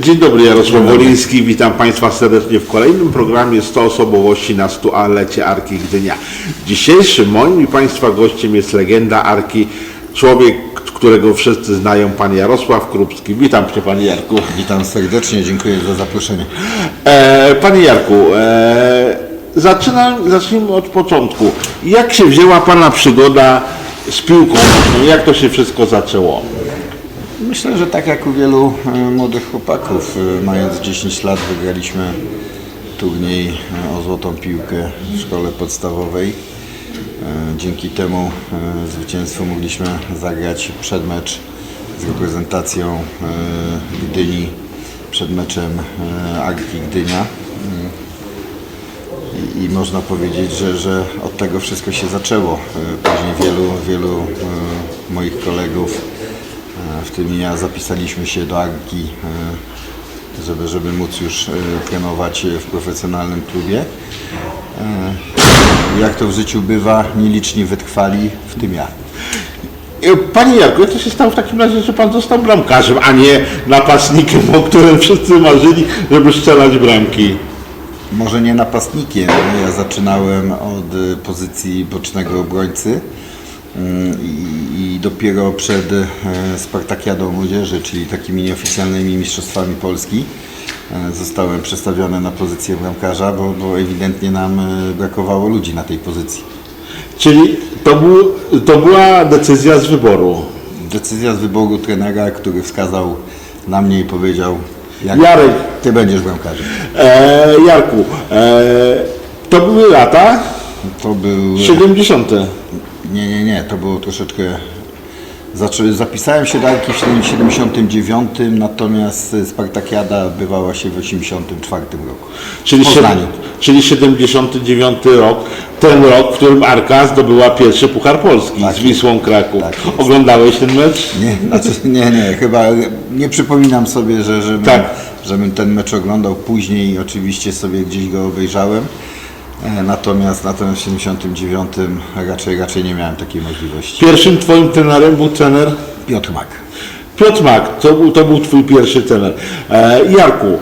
Dzień dobry, Jarosław Woliński. Witam Państwa serdecznie w kolejnym programie 100 osobowości na 100 lecie Arki Gdynia. Dzisiejszym moim i Państwa gościem jest legenda Arki, człowiek, którego wszyscy znają, Pan Jarosław Krupski. Witam Cię, Panie Jarku. Witam serdecznie, dziękuję za zaproszenie. E, Panie Jarku, e, zaczynam, zacznijmy od początku. Jak się wzięła Pana przygoda z piłką? Jak to się wszystko zaczęło? Myślę, że tak jak u wielu e, młodych chłopaków, e, mając 10 lat wygraliśmy turniej e, o złotą piłkę w szkole podstawowej. Dzięki temu zwycięstwu mogliśmy zagrać przedmecz z reprezentacją Gdyni przed meczem Arki Gdynia. I, I można powiedzieć, że, że od tego wszystko się zaczęło. Później wielu, wielu moich kolegów, w tym ja, zapisaliśmy się do Arki, e, żeby, żeby móc już e, trenować w profesjonalnym klubie. E, Jak to w życiu bywa, nieliczni wytrwali, w tym ja. E, Panie Jarku, to się stało w takim razie, że Pan został bramkarzem, a nie napastnikiem, o którym wszyscy marzyli, żeby strzelać bramki? Może nie napastnikiem. Ja zaczynałem od pozycji bocznego obrońcy i, i dopiero przed e, Spartakiadą Młodzieży, czyli takimi nieoficjalnymi mistrzostwami Polski, e, zostałem przestawiony na pozycję bramkarza, bo, bo ewidentnie nam e, brakowało ludzi na tej pozycji. Czyli to, był, to była decyzja z wyboru. Decyzja z wyboru trenera, który wskazał na mnie i powiedział, jak Jarek. ty będziesz bramkarzem. E, Jarku, e, to były lata To był... 70. Nie, nie, nie, to było troszeczkę. Zaczę... Zapisałem się do Arki w 79, natomiast Spartakiada odbywała się w 84 roku. Czyli, W Poznaniu. czyli 79 rok, ten rok, w którym Arka zdobyła pierwszy Puchar Polski Tak z Wisłą Kraków. Tak jest. Oglądałeś ten mecz? Nie, znaczy, nie, nie, chyba nie przypominam sobie, że, żebym, Tak. żebym ten mecz oglądał później. Oczywiście sobie gdzieś go obejrzałem. E, Natomiast, natomiast w 79 raczej, raczej nie miałem takiej możliwości. Pierwszym twoim trenerem był trener Piotr Mak. Piotr Mak, to był, to był twój pierwszy trener. E, Jarku,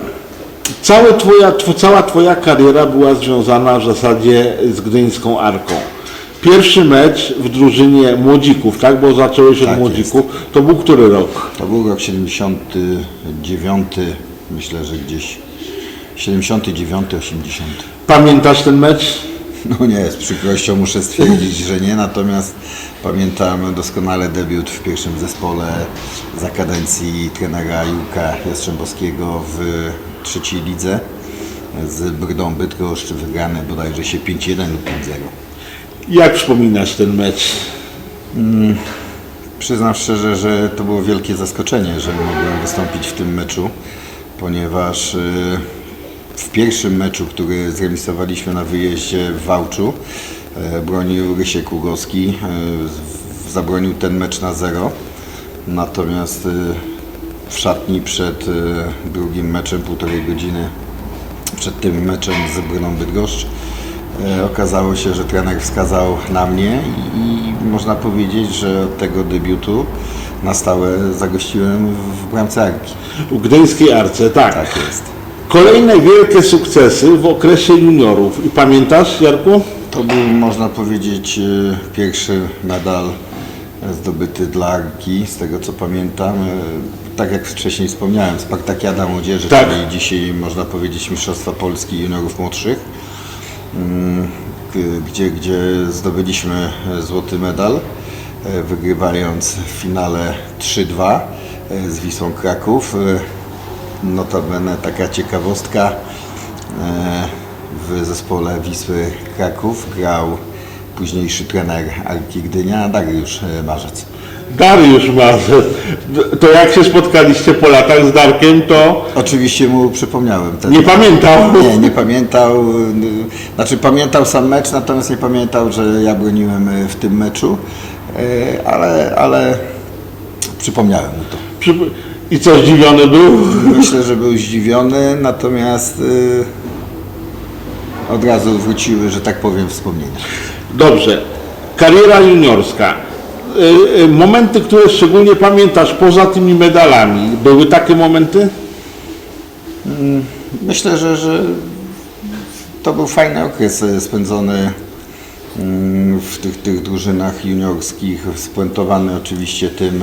całe twoja, tw, cała twoja kariera była związana w zasadzie z Gdyńską Arką. Pierwszy mecz w drużynie młodzików, tak? Bo zacząłeś od Tak młodzików. To był który rok? To był rok 79, myślę, że gdzieś 79, 80. Pamiętasz ten mecz? No nie, z przykrością muszę stwierdzić, że nie, natomiast pamiętam doskonale debiut w pierwszym zespole za kadencji trenera Jurka Jastrzębowskiego w trzeciej lidze z Brdą Bydgoszcz wygrany bodajże się 5-1 lub 5-0. Jak wspominasz ten mecz? Przyznam szczerze, że to było wielkie zaskoczenie, że mogłem wystąpić w tym meczu, ponieważ y, w pierwszym meczu, który zremisowaliśmy na wyjeździe w Wałczu, e, bronił Rysiek Kługowski, e, zabronił ten mecz na zero. Natomiast y, w szatni przed drugim meczem, półtorej godziny przed tym meczem z Bryną Bydgoszcz, e, okazało się, że trener wskazał na mnie i, można powiedzieć, że od tego debiutu na stałe zagościłem w bramce Arki. W Gdyńskiej Arce, tak. Tak jest. Kolejne wielkie sukcesy w okresie juniorów. I pamiętasz, Jarku? To był, można powiedzieć, e, pierwszy medal e, zdobyty dla Arki, z tego co pamiętam. E, Tak jak wcześniej wspomniałem, Spartakiada Młodzieży, Tak. czyli dzisiaj można powiedzieć Mistrzostwa Polski Juniorów Młodszych, mm, gdzie, gdzie zdobyliśmy złoty medal, wygrywając w finale 3-2 e, z Wisłą Kraków. E, Notabene taka ciekawostka, e, w zespole Wisły Kraków grał późniejszy trener Arki Gdynia, Dariusz e, Marzec. Dariusz Marzec. To jak się spotkaliście po latach z Darkiem, to Oczywiście mu przypomniałem ten. nie pamiętał. Nie, nie pamiętał. Znaczy pamiętał sam mecz, natomiast nie pamiętał, że ja broniłem y, w tym meczu, ale, ale przypomniałem mu to. Przy- I co, zdziwiony był? Myślę, że był zdziwiony, natomiast y, od razu wróciły, że tak powiem, wspomnienia. Dobrze. Kariera juniorska. Y, y, Momenty, które szczególnie pamiętasz poza tymi medalami, były takie momenty? Mm, Myślę, że, że to był fajny okres e, spędzony mm, w tych, tych drużynach juniorskich, spuentowany oczywiście tym,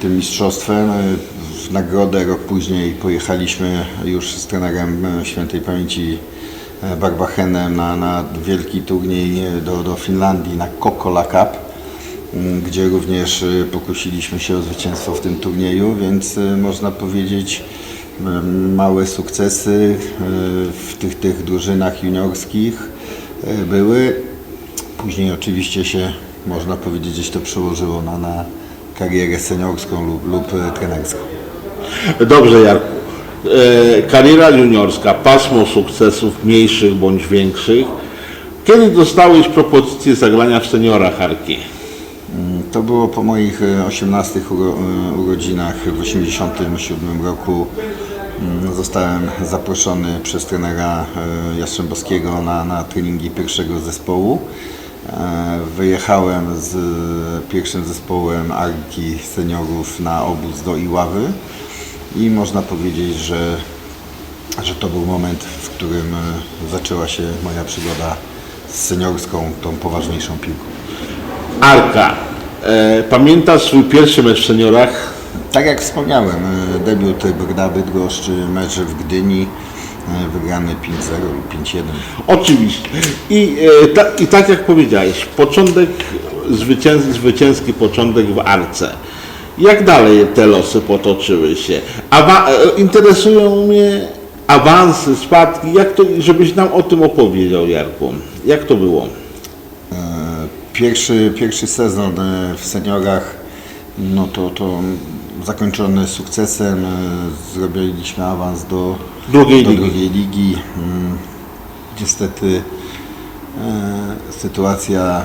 tym mistrzostwem. E, W nagrodę rok później pojechaliśmy już z trenerem e, świętej pamięci e, Barbachenem na, na wielki turniej e, do, do Finlandii, na Kokola Cup gdzie również pokusiliśmy się o zwycięstwo w tym turnieju, więc można powiedzieć małe sukcesy w tych, tych drużynach juniorskich były. Później oczywiście się, można powiedzieć, gdzieś to przełożyło na, na karierę seniorską lub, lub y, trenerską. Dobrze, Jarku. E, kariera juniorska, pasmo sukcesów mniejszych bądź większych. Kiedy dostałeś propozycję zagrania w seniorach Arki? To było po moich e, 18 uro, e, urodzinach w 1987 roku. Mm, Zostałem zaproszony przez trenera e, Jastrzębowskiego na, na treningi pierwszego zespołu. E, Wyjechałem z pierwszym zespołem Arki seniorów na obóz do Iławy i można powiedzieć, że, że to był moment, w którym e, zaczęła się moja przygoda z seniorską, tą poważniejszą piłką. Arka. E, pamiętasz swój pierwszy mecz w seniorach? Tak jak wspomniałem, e, debiut Brda Bydgoszcz, mecz w Gdyni, e, wygrany 5-0 lub 5-1. Oczywiście. I, e, ta, I tak jak powiedziałeś, początek, zwycięs, zwycięski początek w Arce. Jak dalej te losy potoczyły się? Awa- e, interesują mnie awansy, spadki. Jak to, żebyś nam o tym opowiedział, Jarku. Jak to było? Pierwszy, pierwszy sezon e, w seniorach, no to, to zakończony sukcesem, e, zrobiliśmy awans do Drugiej do ligi. drugiej ligi. Mm, Niestety e, sytuacja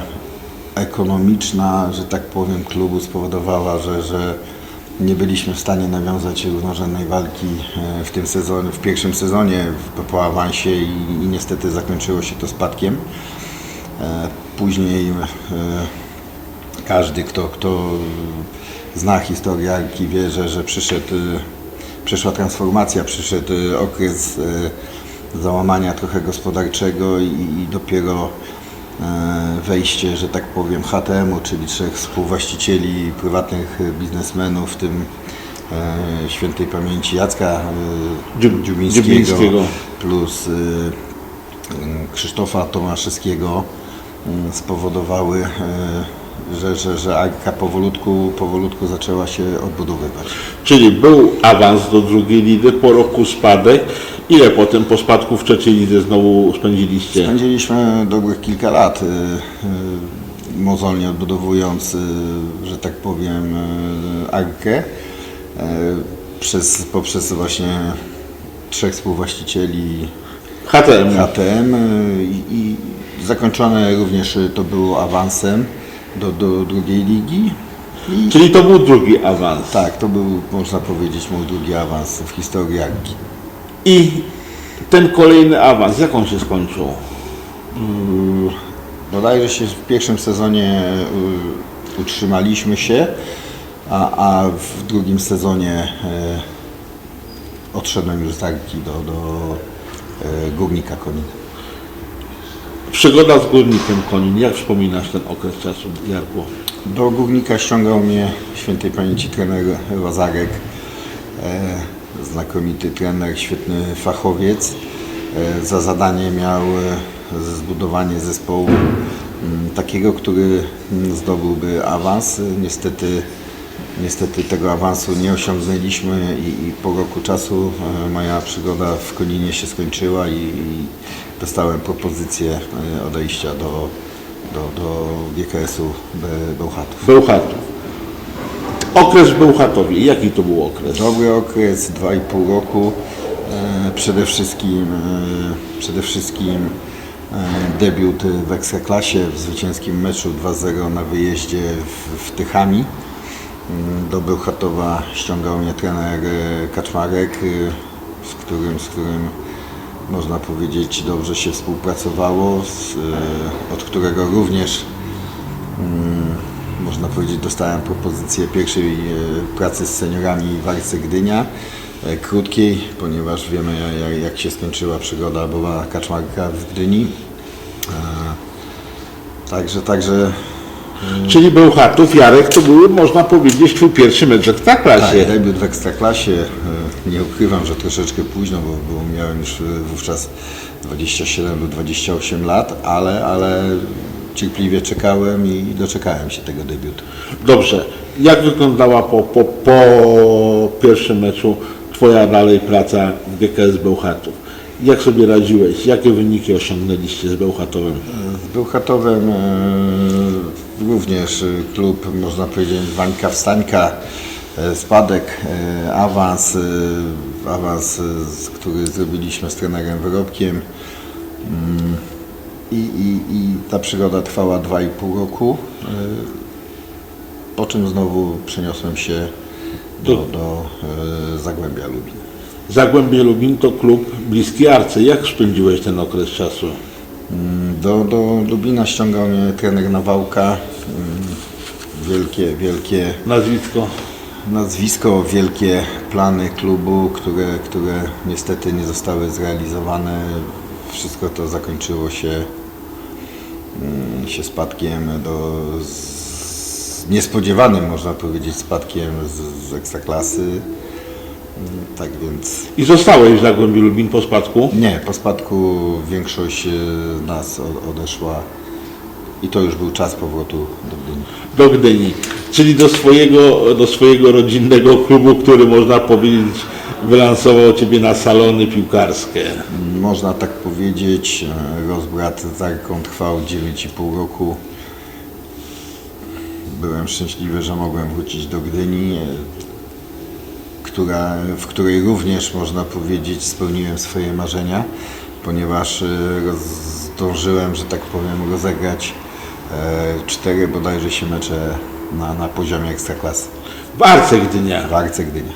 ekonomiczna, że tak powiem, klubu spowodowała, że, że nie byliśmy w stanie nawiązać równorzędnej walki e, w tym sezonie, w pierwszym sezonie po awansie i, i niestety zakończyło się to spadkiem. E, Później e, każdy, kto, kto zna historię Arki wie, że, że przyszedł, przyszła transformacja, przyszedł e, okres e, załamania trochę gospodarczego i, dopiero e, wejście, że tak powiem, HTM-u, czyli trzech współwłaścicieli, prywatnych biznesmenów, w tym świętej pamięci Jacka Dziub- Dziubińskiego, Dziubińskiego. plus Krzysztofa Tomaszewskiego spowodowały, że, że, że Arka powolutku, powolutku zaczęła się odbudowywać. Czyli był awans do drugiej ligi, po roku spadek. Ile potem po spadku w trzeciej lidze znowu spędziliście? Spędziliśmy dobrych kilka lat, y, y, mozolnie odbudowując, y, że tak powiem, y, Arkę. Y, Przez, poprzez właśnie trzech współwłaścicieli HTM. HTM i, i zakończone również to było awansem do, do drugiej ligi. I Czyli to był drugi awans. tak, to był, można powiedzieć, mój drugi awans w historii Arki. I ten kolejny awans, jak on się skończył? Bodajże się w pierwszym sezonie y, utrzymaliśmy się, a, a w drugim sezonie y, odszedłem już z Arki do, do y, Górnika Konin. Przygoda z górnikiem Konin. Jak wspominasz ten okres czasu, Jarku? Do Górnika ściągał mnie świętej pamięci trener Łazarek, e, znakomity trener, świetny fachowiec. E, za zadanie miał e, zbudowanie zespołu m, takiego, który m, zdobyłby awans. Niestety, niestety tego awansu nie osiągnęliśmy i, i po roku czasu e, moja przygoda w Koninie się skończyła i, i dostałem propozycję e, odejścia do, do, do GKS-u Be- Bełchatów. Bełchatów. Okres w Bełchatowie. Jaki to był okres? Dobry okres, 2,5 roku. E, przede wszystkim, przede wszystkim debiut w Ekstraklasie w zwycięskim meczu 2-0 na wyjeździe w, w Tychami. Mm, Do Bełchatowa ściągał mnie trener e, Kaczmarek, e, z którym, z którym można powiedzieć dobrze się współpracowało, z, e, od którego również można powiedzieć, dostałem propozycję pierwszej pracy z seniorami w Arce Gdynia. krótkiej, ponieważ wiemy jak, się skończyła przygoda Boba Kaczmarka w Gdyni. Także, także Czyli Bełchatów, Jarek, to był, można powiedzieć, twój pierwszy mecz w tak, Ekstraklasie. debiut w Ekstraklasie. e, Nie ukrywam, że troszeczkę późno, bo, bo miałem już e, wówczas 27 lub 28 lat, ale, ale cierpliwie czekałem i doczekałem się tego debiutu. Dobrze. Jak wyglądała po, po, po pierwszym meczu twoja dalej praca w GKS Bełchatów? Jak sobie radziłeś? Jakie wyniki osiągnęliście z Bełchatowem? Z Bełchatowem e, również e, klub, można powiedzieć, wańka wstańka, e, spadek, e, awans, awans, który zrobiliśmy z trenerem Wyrobkiem. Mm, I, i, I ta przygoda trwała 2,5 roku, po czym znowu przeniosłem się do, do Zagłębia Lubin. Zagłębie Lubin to klub bliski Arce. Jak spędziłeś ten okres czasu? Do, do Lubina ściągał mnie trener Nawałka. Mm, Wielkie, wielkie Nazwisko? nazwisko, wielkie plany klubu, które, które niestety nie zostały zrealizowane. Wszystko to zakończyło się, mm, się spadkiem do z, niespodziewanym, można powiedzieć, spadkiem z, z ekstraklasy. Tak więc I zostałeś w Zagłębiu Lubin po spadku? nie, po spadku większość e, nas odeszła i to już był czas powrotu do Gdyni. do Gdyni, czyli do swojego, do swojego rodzinnego klubu, który można powiedzieć wylansował Ciebie na salony piłkarskie. Można tak powiedzieć, e, rozbrat z Arką trwał 9,5 roku. Byłem szczęśliwy, że mogłem wrócić do Gdyni, która, w której również można powiedzieć spełniłem swoje marzenia, ponieważ e, zdążyłem, że tak powiem, rozegrać e, cztery bodajże się mecze na, na poziomie ekstraklasy W Arce Gdynia. w Arce Gdynia.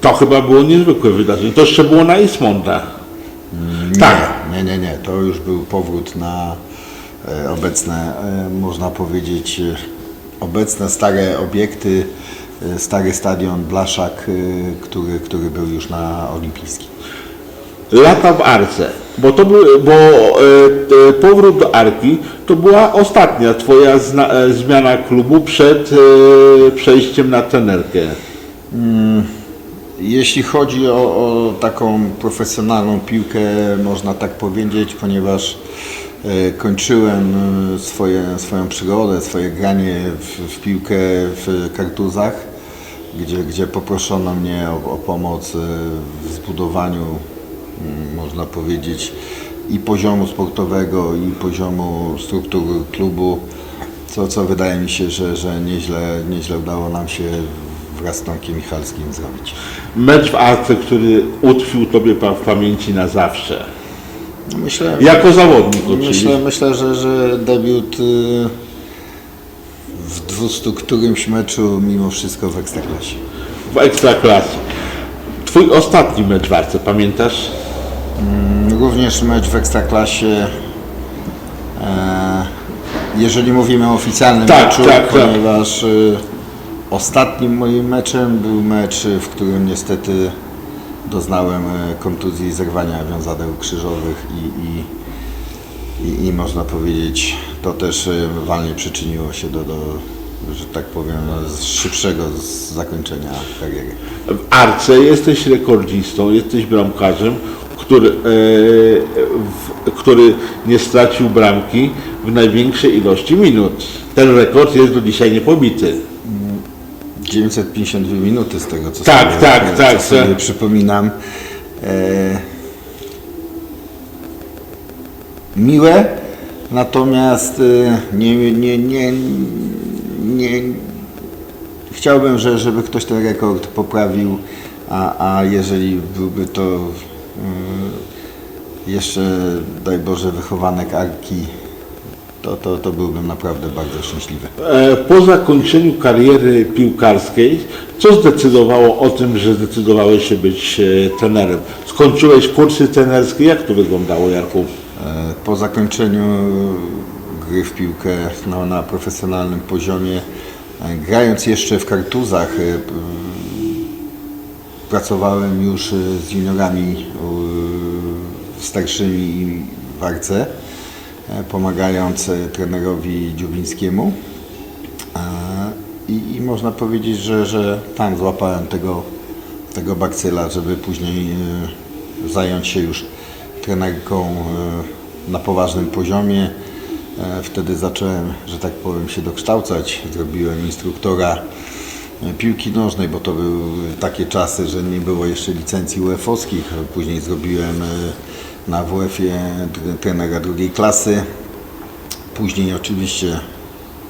To chyba było niezwykłe wydarzenie. To jeszcze było na Ismonda. Tak. Nie, nie, nie. To już był powrót na e, obecne, można powiedzieć, obecne stare obiekty, stary stadion Blaszak, e, który, który był już na olimpijskim. Lata w Arce. Bo to był, bo e, e, powrót do Arki to była ostatnia Twoja zna, e, zmiana klubu przed e, przejściem na trenerkę. Jeśli chodzi o, o taką profesjonalną piłkę, można tak powiedzieć, ponieważ e, kończyłem e, swoje, swoją przygodę, swoje granie w, w piłkę w kartuzach, gdzie, gdzie poproszono mnie o, o pomoc e, w zbudowaniu, mm, można powiedzieć, i poziomu sportowego, i poziomu struktur klubu, co, co wydaje mi się, że, że nieźle, nieźle udało nam się wraz z Tomkiem Michalskim zrobić. Mecz w Arce, który utkwił Tobie w pamięci na zawsze. Myślę, Jako zawodnik oczywiście. myślę, myślę że, że debiut y, w 200 którymś meczu mimo wszystko w Ekstraklasie. w Ekstraklasie. Twój ostatni mecz w Arce, pamiętasz? Również mecz w Ekstraklasie, e, jeżeli mówimy o oficjalnym Tak, meczu, tak, tak. ponieważ y, ostatnim moim meczem był mecz, w którym niestety doznałem e, kontuzji zerwania wiązadeł krzyżowych i, i, i, i można powiedzieć, to też e, walnie przyczyniło się do, do że tak powiem, no, z szybszego z zakończenia kariery. W Arce jesteś rekordzistą, jesteś bramkarzem, który, e, w, który nie stracił bramki w największej ilości minut. Ten rekord jest do dzisiaj niepobity. 952 minuty z tego, co Tak, sobie, tak, co tak, sobie tak. przypominam. E, miłe, natomiast e, nie, nie, nie, nie, chciałbym, że, żeby ktoś ten rekord poprawił, a, a jeżeli byłby to e, jeszcze, daj Boże, wychowanek Arki, to, to, to byłbym naprawdę bardzo szczęśliwy. E, po zakończeniu kariery piłkarskiej, co zdecydowało o tym, że zdecydowałeś się być e, trenerem? Skończyłeś kursy trenerskie, jak to wyglądało, Jarku? Po zakończeniu gry w piłkę no, na profesjonalnym poziomie, grając jeszcze w kartuzach, e, p- współpracowałem już z juniorami starszymi w Arce, e, pomagając e, trenerowi Dziubińskiemu. E, I, I można powiedzieć, że, że tam złapałem tego, tego bakcyla, żeby później zająć się już trenerką e, na poważnym poziomie. E, Wtedy zacząłem, że tak powiem, się dokształcać. Zrobiłem instruktora e, piłki nożnej, bo to były takie czasy, że nie było jeszcze licencji UEFA-owskich. Później zrobiłem na WF-ie tre- trenera drugiej klasy. Później oczywiście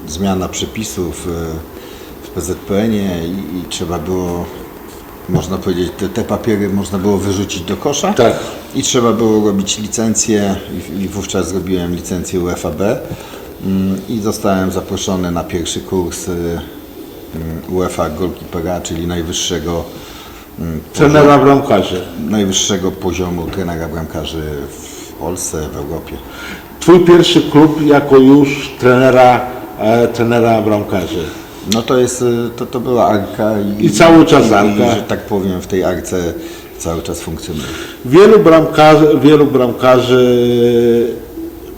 zmiana przepisów w PZPN-ie i, i trzeba było, można powiedzieć, te, te papiery można było wyrzucić do kosza. Tak. I trzeba było robić licencję i, i wówczas zrobiłem licencję UFAB mm, i zostałem zaproszony na pierwszy kurs y, mm, UEFA Goalkeepera, czyli najwyższego, mm, Trenera bramkarzy. najwyższego poziomu trenera bramkarzy w Polsce, w Europie. Twój pierwszy klub jako już trenera, e, trenera bramkarzy. No to jest, y, to, to była Arka i, I cały czas i, Arka. I, że tak powiem w tej Arce cały czas funkcjonuje. Wielu bramkarzy, wielu bramkarzy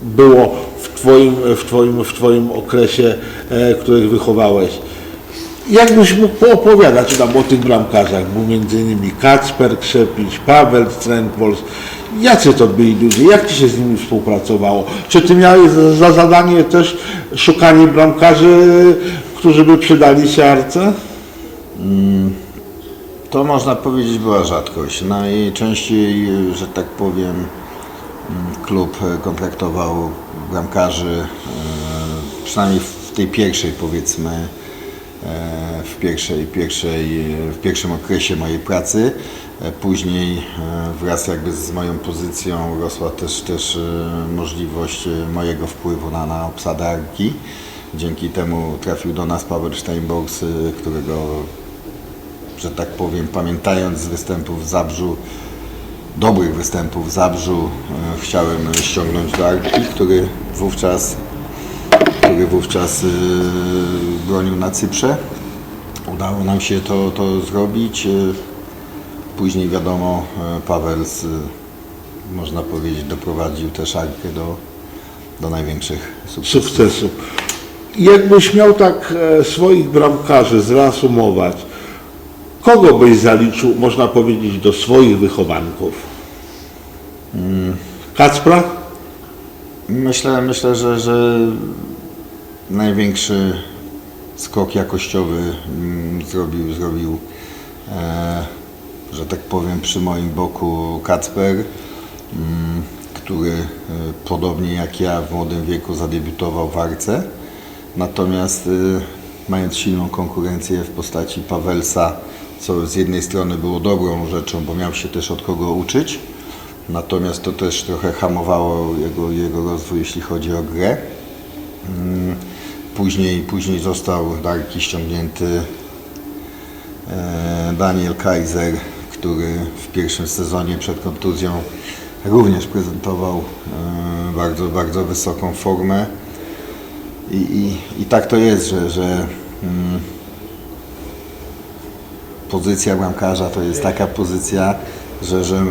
było w Twoim, w twoim, w twoim okresie, e, których wychowałeś. Jakbyś mógł poopowiadać nam o tych bramkarzach? Był między innymi Kacper Krzepić, Paweł Strętwols. Jacy to byli ludzie? Jak Ci się z nimi współpracowało? Czy Ty miałeś za zadanie też szukanie bramkarzy, którzy by przydali się Arce? To można powiedzieć była rzadkość. Najczęściej, że tak powiem, mm, klub kontraktował bramkarzy, e, przynajmniej w tej pierwszej powiedzmy, e, w, pierwszej, pierwszej, w pierwszym okresie mojej pracy. E, Później wraz jakby z moją pozycją rosła też, też możliwość mojego wpływu na, na obsadę Arki. Dzięki temu trafił do nas Paweł Steinbox, e, którego że tak powiem, pamiętając z występów w Zabrzu, dobrych występów w Zabrzu, e, chciałem ściągnąć do Arki, który wówczas, który wówczas e, bronił na Cyprze. Udało nam się to, to zrobić. Później wiadomo, Paweł, z, można powiedzieć, doprowadził też Arkę do, do największych sukcesów. sukcesu. Jakbyś miał tak e, swoich bramkarzy zreasumować, kogo byś zaliczył, można powiedzieć, do swoich wychowanków? Kacpra? Myślę, myślę że, że największy skok jakościowy mm, zrobił, zrobił e, że tak powiem, przy moim boku Kacper, mm, który e, podobnie jak ja w młodym wieku zadebiutował w Arce. Natomiast e, mając silną konkurencję w postaci Pawelsa, co z jednej strony było dobrą rzeczą, bo miał się też od kogo uczyć, natomiast to też trochę hamowało jego, jego rozwój, jeśli chodzi o grę. Mm, Później, później został do Arki ściągnięty e, Daniel Kaiser, który w pierwszym sezonie przed kontuzją również prezentował e, bardzo, bardzo wysoką formę. I, i, i tak to jest, że, że mm, pozycja bramkarza to jest taka pozycja, że, że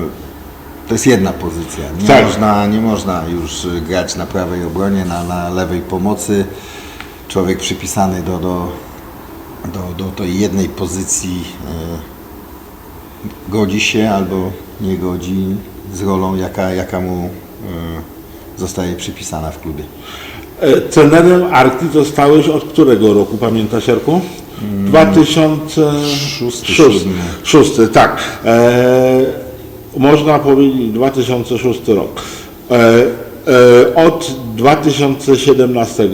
to jest jedna pozycja. Nie, Tak. można, nie można już grać na prawej obronie, na, na lewej pomocy. Człowiek przypisany do, do, do, do tej jednej pozycji e, godzi się albo nie godzi z rolą, jaka, jaka mu e, zostaje przypisana w klubie. E, Trenerem Arki zostałeś od którego roku, pamiętasz Jarku? 2006. siódmy. Szósty, tak. E, można powiedzieć 2006 rok. E, e, od 2017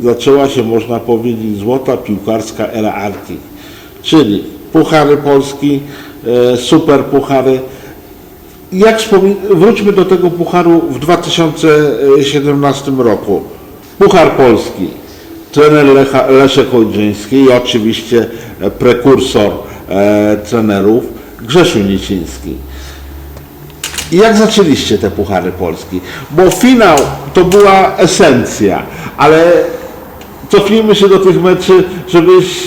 zaczęła się, można powiedzieć, złota piłkarska era Arki. Czyli Puchary Polski, e, super Puchary. Jak wspomin- wróćmy do tego pucharu w 2017 roku. Puchar Polski. Trener Lecha, Leszek Ojdrzyński i oczywiście e, prekursor e, trenerów Grzesiu Niciński. Jak zaczęliście te Puchary Polski? Bo finał to była esencja, ale cofnijmy się do tych meczy, żebyś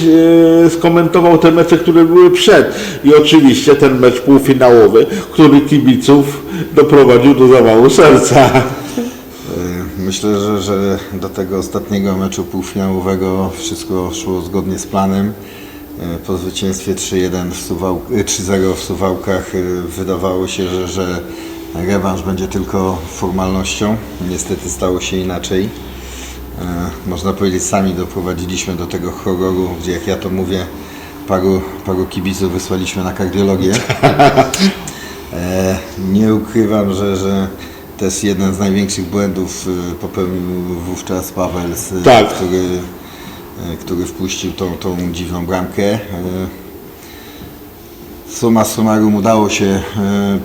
e, skomentował te mecze, które były przed. I oczywiście ten mecz półfinałowy, który kibiców doprowadził do zawału serca. Myślę, że, że do tego ostatniego meczu półfinałowego wszystko szło zgodnie z planem. Y, Po zwycięstwie 3-1 w Suwał, y, 3-0 w Suwałkach y, wydawało się, że, że rewanż będzie tylko formalnością. Niestety stało się inaczej. Można powiedzieć, sami doprowadziliśmy do tego horroru, gdzie jak ja to mówię, paru, paru kibiców wysłaliśmy na kardiologię. E, Nie ukrywam, że, że to jest jeden z największych błędów y, popełnił wówczas Pawels, y, Tak. który, y, który wpuścił tą, tą dziwną bramkę. Suma summarum udało się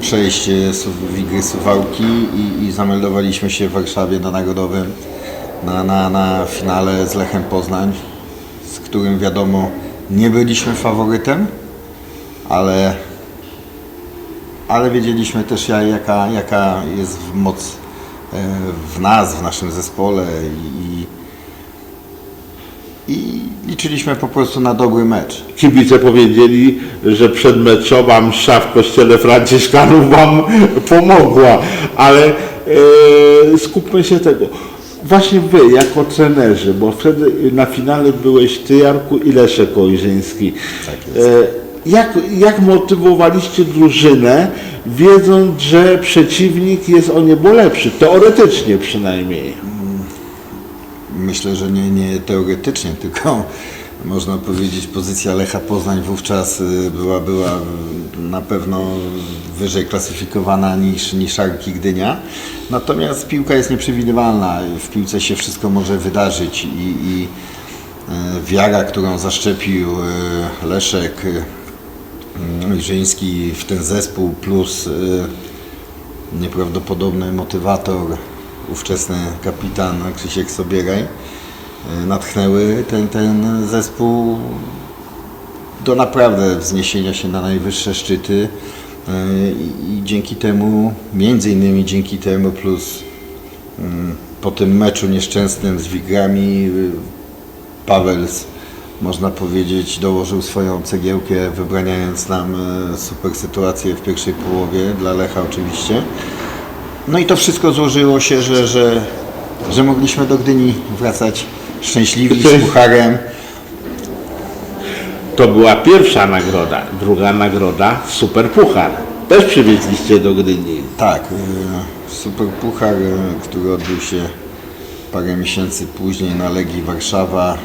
przejść Su- Wigry Suwałki i, i zameldowaliśmy się w Warszawie na Narodowym na, na, na finale z Lechem Poznań, z którym wiadomo nie byliśmy faworytem, ale ale wiedzieliśmy też ja- jaka, jaka jest moc e, w nas, w naszym zespole i, i liczyliśmy po prostu na dobry mecz. Kibice powiedzieli, że przedmeczowa msza w kościele Franciszkanów Wam pomogła, ale e, skupmy się tego. Właśnie Wy, jako trenerzy, bo wtedy na finale byłeś Ty, Jarku, i Leszek Ojrzyński. Tak jest. E, jak, jak motywowaliście drużynę, wiedząc, że przeciwnik jest o niebo lepszy, teoretycznie przynajmniej? Myślę, że nie, nie teoretycznie, tylko można powiedzieć pozycja Lecha Poznań wówczas y, była, była na pewno wyżej klasyfikowana niż, niż Arki Gdynia. Natomiast piłka jest nieprzewidywalna. W piłce się wszystko może wydarzyć i, i y, wiara, którą zaszczepił y, Leszek y, Ojrzyński w ten zespół plus y, nieprawdopodobny motywator, ówczesny kapitan Krzysiek Sobieraj, e, natchnęły ten, ten zespół do naprawdę wzniesienia się na najwyższe szczyty e, i, dzięki temu, między innymi dzięki temu plus mm, po tym meczu nieszczęsnym z Wigrami y, Pawels można powiedzieć dołożył swoją cegiełkę wybraniając nam e, super sytuację w pierwszej połowie dla Lecha oczywiście. No i to wszystko złożyło się, że, że, że mogliśmy do Gdyni wracać szczęśliwi z pucharem. To była pierwsza nagroda. Druga nagroda, super puchar. Też przywieźliście do Gdyni. Tak, e, super puchar, e, który odbył się parę miesięcy później na Legii Warszawa.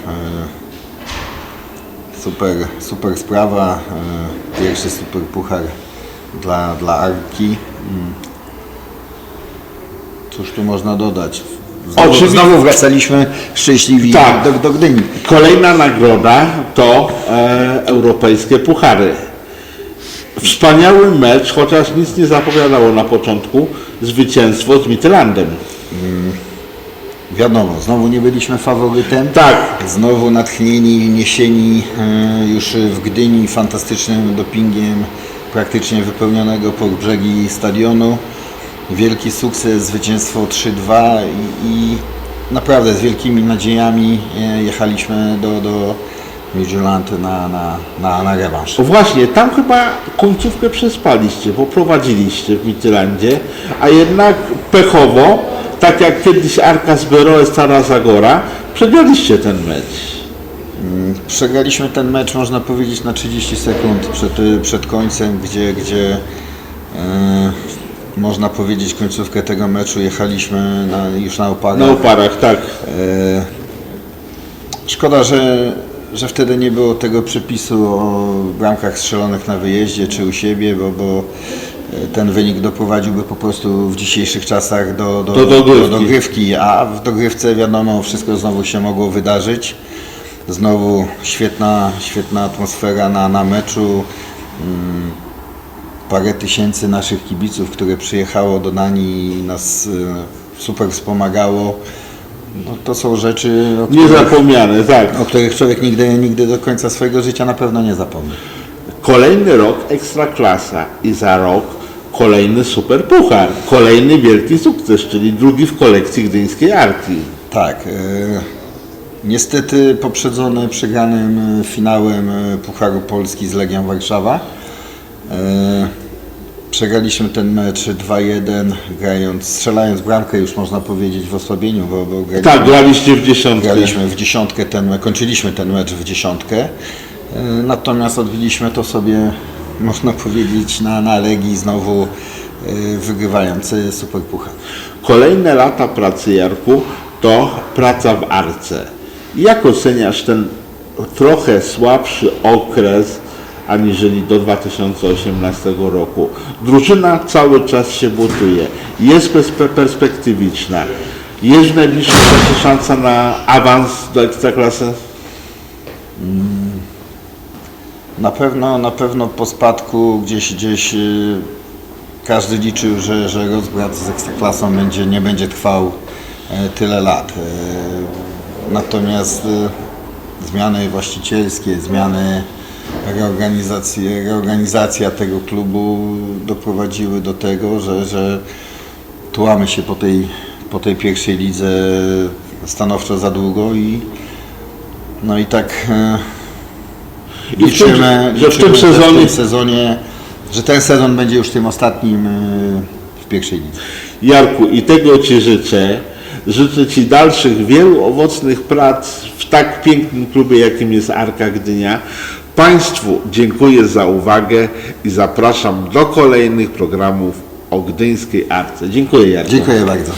Super, super sprawa. e, Pierwszy super puchar dla, dla Arki. Mm. Cóż tu można dodać? Znowu, Oczywiście- znowu wracaliśmy szczęśliwi Tak. do, do Gdyni. Kolejna nagroda to e, europejskie puchary. Wspaniały mecz, chociaż nic nie zapowiadało na początku, zwycięstwo z Midlandem. Wiadomo, znowu nie byliśmy faworytem. Tak. Znowu natchnieni, niesieni e, już w Gdyni fantastycznym dopingiem praktycznie wypełnionego po brzegi stadionu. Wielki sukces, zwycięstwo 3-2 i, i naprawdę z wielkimi nadziejami e, jechaliśmy do, do Midland na, na, na, na rewanż. Właśnie, tam chyba końcówkę przespaliście, bo prowadziliście w Midlandzie, a jednak pechowo, tak jak kiedyś Arka z Beroe, Stara Zagora, przegraliście ten mecz. Przegraliśmy ten mecz, można powiedzieć, na 30 sekund przed, przed końcem, gdzie, gdzie e, można powiedzieć końcówkę tego meczu jechaliśmy na, już na oparach. Na oparach, tak. E, szkoda, że, że wtedy nie było tego przepisu o bramkach strzelonych na wyjeździe czy u siebie, bo, bo e, ten wynik doprowadziłby po prostu w dzisiejszych czasach do, do, Do dogrywki. do dogrywki, a w dogrywce wiadomo wszystko znowu się mogło wydarzyć. Znowu świetna, świetna atmosfera na, na meczu. Mm, Parę tysięcy naszych kibiców, które przyjechało do Nani i nas e, super wspomagało. No, to są rzeczy, o których, Niezapomniane, tak. o których człowiek nigdy, nigdy do końca swojego życia na pewno nie zapomni. Kolejny rok ekstraklasa i za rok kolejny super puchar. Kolejny wielki sukces, czyli drugi w kolekcji gdyńskiej Arki. Tak. e, Niestety poprzedzone przegranym e, finałem e, Pucharu Polski z Legią Warszawa. Przegraliśmy ten mecz 2-1, grając, strzelając bramkę już można powiedzieć w osłabieniu, bo, bo graliśmy, Tak, graliście w dziesiątkę. graliśmy w dziesiątkę, ten, kończyliśmy ten mecz w dziesiątkę. E, Natomiast odbiliśmy to sobie, można powiedzieć, na, na Legii znowu e, wygrywając e, Superpuchar. Kolejne lata pracy Jarku to praca w Arce. Jak oceniasz ten trochę słabszy okres aniżeli do 2018 roku? Drużyna cały czas się butuje, jest perspe- perspektywiczna. Jest w najbliższym czasie szansa na awans do Ekstraklasy? Na pewno, na pewno po spadku gdzieś, gdzieś y, każdy liczył, że, że rozbrat z Ekstraklasą będzie, nie będzie trwał e, tyle lat. E, Natomiast e, zmiany właścicielskie, zmiany reorganizacji, reorganizacja tego klubu doprowadziły do tego, że, że tułamy się po tej, po tej pierwszej lidze stanowczo za długo i no i tak e, liczymy, że w tym że w sezonie tym sezonie, że ten sezon będzie już tym ostatnim y, w pierwszej lidze. Jarku, i tego Ci życzę. Życzę Ci dalszych, wielu owocnych prac w tak pięknym klubie, jakim jest Arka Gdynia. Państwu dziękuję za uwagę i zapraszam do kolejnych programów o Gdyńskiej Arce. Dziękuję Jarku. Dziękuję bardzo.